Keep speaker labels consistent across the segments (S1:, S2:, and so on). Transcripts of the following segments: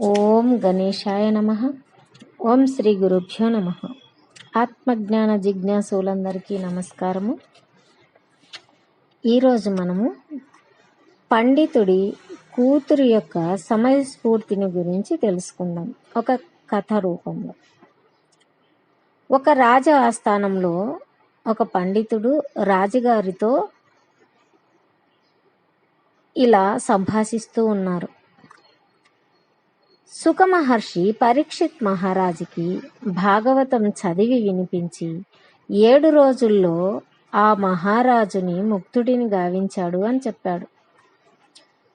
S1: ఓం గణేశాయ నమ. ఓం శ్రీ గురుభ్యో నమ. ఆత్మజ్ఞాన జిజ్ఞాసులందరికీ నమస్కారము. ఈరోజు మనము పండితుడి కూతురు యొక్క సమయస్ఫూర్తిని గురించి తెలుసుకుందాం. ఒక కథ రూపంలో. ఒక రాజ ఆస్థానంలో ఒక పండితుడు రాజుగారితో ఇలా సంభాషిస్తూ ఉన్నారు. సుఖమహర్షి పరీక్షిత్ మహారాజుకి భాగవతం చదివి వినిపించి ఏడు రోజుల్లో ఆ మహారాజుని ముక్తుడిని గావించాడు అని చెప్పాడు.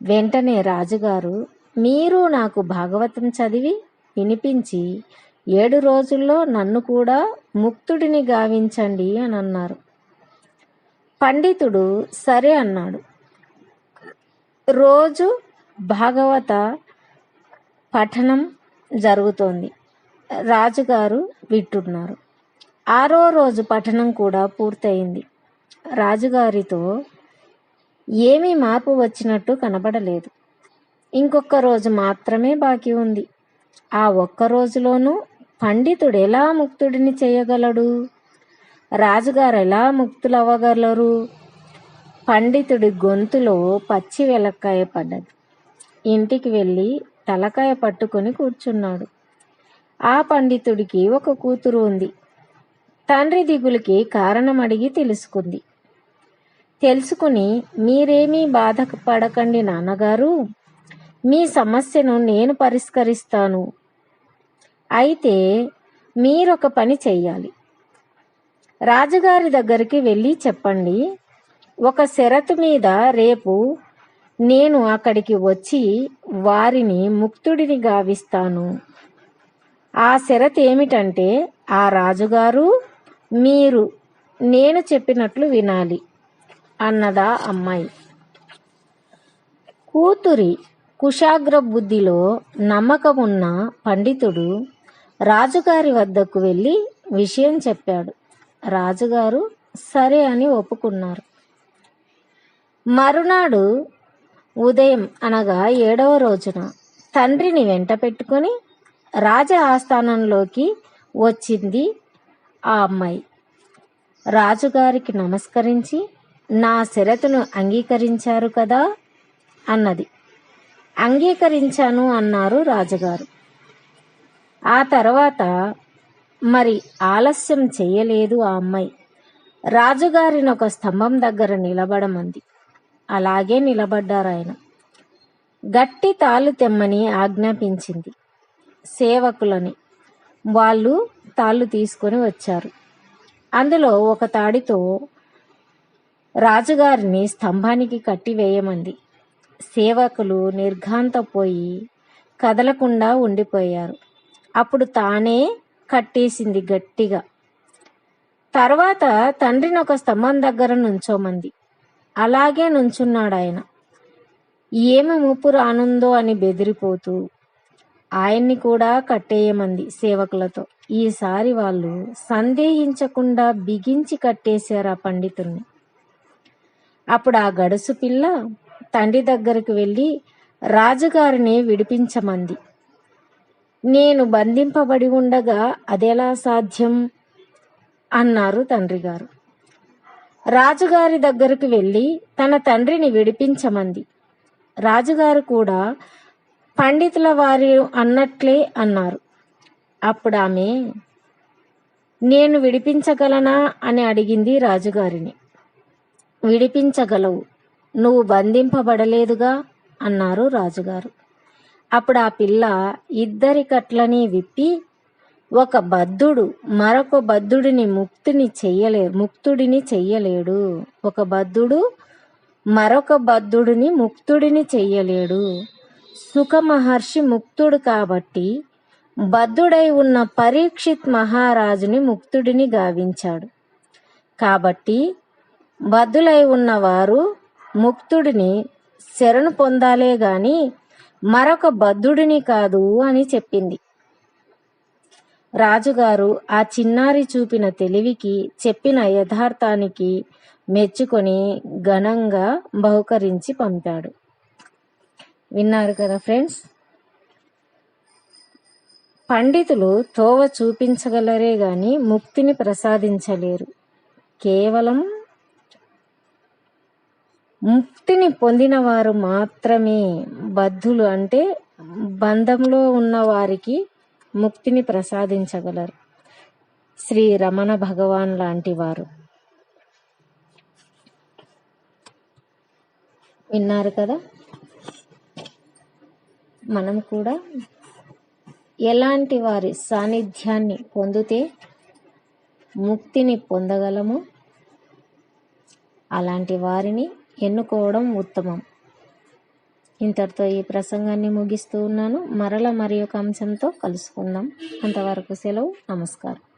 S1: వెంటనే రాజుగారు మీరు నాకు భాగవతం చదివి వినిపించి ఏడు రోజుల్లో నన్ను కూడా ముక్తుడిని గావించండి అని అన్నారు. పండితుడు సరే అన్నాడు. రోజు భాగవత పఠనం జరుగుతోంది. రాజుగారు వింటున్నారు. ఆరో రోజు పఠనం కూడా పూర్తయింది. రాజుగారితో ఏమీ మార్పు వచ్చినట్టు కనబడలేదు. ఇంకొక రోజు మాత్రమే బాకీ ఉంది. ఆ ఒక్క రోజులోనూ పండితుడు ఎలా ముక్తుడిని చేయగలడు? రాజుగారు ఎలా ముక్తులవ్వగలరు? పండితుడి గొంతులో పచ్చి వెలక్కాయ పడ్డది. ఇంటికి వెళ్ళి తలకాయ పట్టుకొని కూర్చున్నాడు. ఆ పండితుడికి ఒక కూతురు ఉంది. తండ్రి దిగులకి కారణం అడిగి తెలుసుకుంది. తెలుసుకుని మీరేమీ బాధపడకండి నాన్నగారు. మీ సమస్యను నేను పరిష్కరిస్తాను. అయితే మీరొక పని చెయ్యాలి. రాజుగారి దగ్గరికి వెళ్ళి చెప్పండి. ఒక షరతు మీద రేపు నేను అక్కడికి వచ్చి వారిని ముక్తుడిని గావిస్తాను. ఆ షరత్ ఏమిటంటే ఆ రాజుగారు మీరు నేను చెప్పినట్లు వినాలి అన్నదా అమ్మాయి. కూతురి కుశాగ్ర బుద్ధిలో నమ్మకమున్న పండితుడు రాజుగారి వద్దకు వెళ్ళి విషయం చెప్పాడు. రాజుగారు సరే అని ఒప్పుకున్నారు. మరునాడు ఉదయం అనగా ఏడవ రోజున తండ్రిని వెంట పెట్టుకుని రాజ ఆస్థానంలోకి వచ్చింది ఆ అమ్మాయి. రాజుగారికి నమస్కరించి నా షరతును అంగీకరించారు కదా? అన్నది. అంగీకరించాను అన్నారు రాజుగారు. ఆ తర్వాత మరి ఆలస్యం చేయలేదు ఆ అమ్మాయి. రాజుగారిని ఒక స్తంభం దగ్గర నిలబడమంది. అలాగే నిలబడ్డారాయన. గట్టి తాళ్ళు తెమ్మని ఆజ్ఞాపించింది సేవకులని. వాళ్ళు తాళ్ళు తీసుకొని వచ్చారు. అందులో ఒక తాడితో రాజుగారిని స్తంభానికి కట్టివేయమంది. సేవకులు నిర్ఘాంతపోయి కదలకుండా ఉండిపోయారు. అప్పుడు తానే కట్టేసింది గట్టిగా. తర్వాత తండ్రిని ఒక స్తంభం దగ్గర నుంచోమంది. అలాగే నుంచున్నాడాయన. ఏమి ముప్పు రానుందో అని బెదిరిపోతూ ఆయన్ని కూడా కట్టేయమంది సేవకులతో. ఈసారి వాళ్ళు సందేహించకుండా బిగించి కట్టేశారు ఆ పండితుల్ని అప్పుడు ఆ గడుసు పిల్ల తండ్రి దగ్గరికి వెళ్ళి రాజుగారిని విడిపించమంది. నేను బంధింపబడి ఉండగా అదెలా సాధ్యం? అన్నారు తండ్రి గారు రాజుగారి దగ్గరకు వెళ్ళి తన తండ్రిని విడిపించమంది. రాజుగారు కూడా పండితుల వారి అన్నట్లే అన్నారు. అప్పుడు ఆమె నేను విడిపించగలనా అని అడిగింది రాజుగారిని. విడిపించగలవు నువ్వు బంధింపబడలేదుగా అన్నారు రాజుగారు. అప్పుడు ఆ పిల్ల ఇద్దరి కట్లని విప్పి ఒక బద్ధుడు మరొక బద్ధుడిని ముక్తిని చెయ్యలే ముక్తుడిని చెయ్యలేడు. ఒక బద్ధుడు మరొక బద్ధుడిని ముక్తుడిని చెయ్యలేడు. సుఖ మహర్షి ముక్తుడు కాబట్టి బద్ధుడై ఉన్న పరీక్షిత్ మహారాజుని ముక్తుడిని గావించాడు. కాబట్టి బద్ధులై ఉన్నవారు ముక్తుడిని శరణు పొందాలే గాని మరొక బద్ధుడిని కాదు అని చెప్పింది. రాజుగారు ఆ చిన్నారి చూపిన తెలివికి చెప్పిన యథార్థానికి మెచ్చుకొని ఘనంగా బహుకరించి పంపాడు. విన్నారు కదా ఫ్రెండ్స్? పండితులు తోవ చూపించగలరే గాని ముక్తిని ప్రసాదించలేరు. కేవలం ముక్తిని పొందిన వారు మాత్రమే బద్ధులు అంటే బంధంలో ఉన్న వారికి ముక్తిని ప్రసాదించగలరు. శ్రీ రమణ భగవాన్ లాంటి వారు. విన్నారు కదా? మనం కూడా ఎలాంటి వారి సాన్నిధ్యాన్ని పొందితే ముక్తిని పొందగలము అలాంటి వారిని ఎన్నుకోవడం ఉత్తమం. ఇంతటితో ఈ ప్రసంగాన్ని ముగిస్తూ ఉన్నాను. మరల మరి ఒక అంశంతో కలుసుకుందాం. అంతవరకు సెలవు. నమస్కారం.